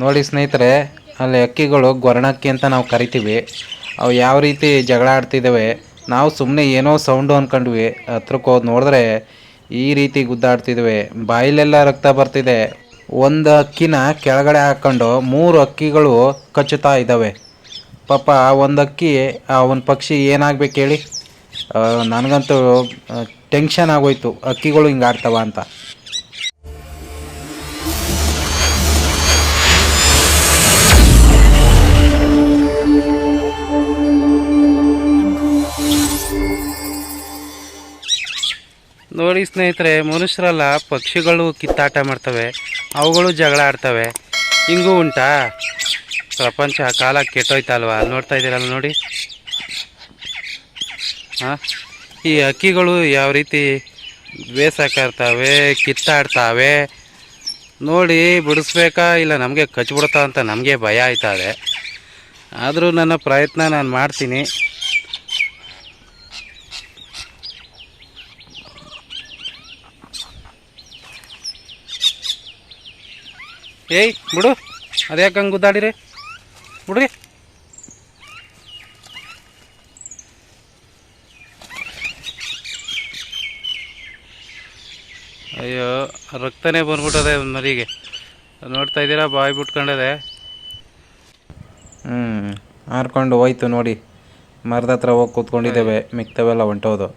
ನೋಡಿ ಸ್ನೇಹಿತರೆ, ಅಲ್ಲಿ ಅಕ್ಕಿಗಳು ಗೊರಣಕ್ಕಿ ಅಂತ ನಾವು ಕರಿತೀವಿ. ಅವು ಯಾವ ರೀತಿ ಜಗಳ ಆಡ್ತಿದ್ದಾವೆ, ನಾವು ಸುಮ್ಮನೆ ಏನೋ ಸೌಂಡು ಅಂದ್ಕೊಂಡ್ವಿ ಹತ್ರಕ್ಕೆ ಹೋಗಿ ನೋಡಿದ್ರೆ ಈ ರೀತಿ ಗುದ್ದಾಡ್ತಿದ್ದಾವೆ. ಬಾಯಿಲೆಲ್ಲ ರಕ್ತ ಬರ್ತಿದೆ. ಒಂದು ಅಕ್ಕಿನ ಕೆಳಗಡೆ ಹಾಕ್ಕೊಂಡು ಮೂರು ಅಕ್ಕಿಗಳು ಕಚ್ಚುತ್ತಾ ಇದ್ದಾವೆ. ಪಾಪ ಒಂದು ಅಕ್ಕಿ ಆ ಒಂದು ಪಕ್ಷಿ ಏನಾಗ್ಬೇಕು ಹೇಳಿ? ನನಗಂತೂ ಟೆನ್ಷನ್ ಆಗೋಯ್ತು. ಅಕ್ಕಿಗಳು ಹಿಂಗೆ ಆಡ್ತಾವ ಅಂತ. ನೋಡಿ ಸ್ನೇಹಿತರೆ, ಮನುಷ್ಯರಲ್ಲ ಪಕ್ಷಿಗಳು ಕಿತ್ತಾಟ ಮಾಡ್ತವೆ, ಅವುಗಳು ಜಗಳ ಆಡ್ತವೆ. ಹಿಂಗೂ ಉಂಟಾ? ಪ್ರಪಂಚ ಕಾಲ ಕೆಟ್ಟೋಯ್ತಲ್ವ? ನೋಡ್ತಾ ಇದ್ದೀರಲ್ಲ ನೋಡಿ. ಹಾಂ? ಈ ಹಕ್ಕಿಗಳು ಯಾವ ರೀತಿ ಬೇಸಾಕಿರ್ತವೆ ಕಿತ್ತಾಡ್ತಾವೆ? ನೋಡಿ, ಬಿಡಿಸ್ಬೇಕಾ ಇಲ್ಲ ನಮಗೆ ಕಚ್ಬಿಡ್ತಾ ಅಂತ ನಮಗೆ ಭಯ ಆಯ್ತದೆ. ಆದರೂ ನನ್ನ ಪ್ರಯತ್ನ ನಾನು ಮಾಡ್ತೀನಿ. ಏಯ್, ಬಿಡು. ಅದ್ಯಾಕೆ ಹಂಗೆ ಗುದ್ದಾಡಿರಿ ಬಿಡ್ರಿ ಅಯ್ಯೋ, ರಕ್ತನೇ ಬಂದ್ಬಿಟ್ಟದೆ ಮರಿಗೆ. ನೋಡ್ತಾ ಇದ್ದೀರಾ, ಬಾಯಿ ಬಿಟ್ಕೊಂಡದೆ. ಹ್ಞೂ ಹಾರ್ಕೊಂಡು ಹೋಯ್ತು ನೋಡಿ. ಮರದ ಹತ್ರ ಹೋಗಿ ಕೂತ್ಕೊಂಡಿದ್ದೇವೆ, ಮಿಕ್ತವೆಲ್ಲ ಹೊಂಟೋದು.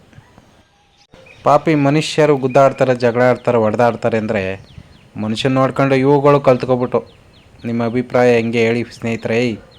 ಪಾಪಿ ಮನುಷ್ಯರು ಗುದ್ದಾಡ್ತಾರೆ ಜಗಳ ಆಡ್ತಾರೆ ಹೊಡೆದಾಡ್ತಾರೆ ಅಂದರೆ ಮನುಷ್ಯನ ನೋಡ್ಕೊಂಡು ಇವುಗಳು ಕಲ್ತ್ಕೊಬಿಟ್ಟು. ನಿಮ್ಮ ಅಭಿಪ್ರಾಯ ಹೆಂಗೆ ಹೇಳಿ ಸ್ನೇಹಿತರೆ?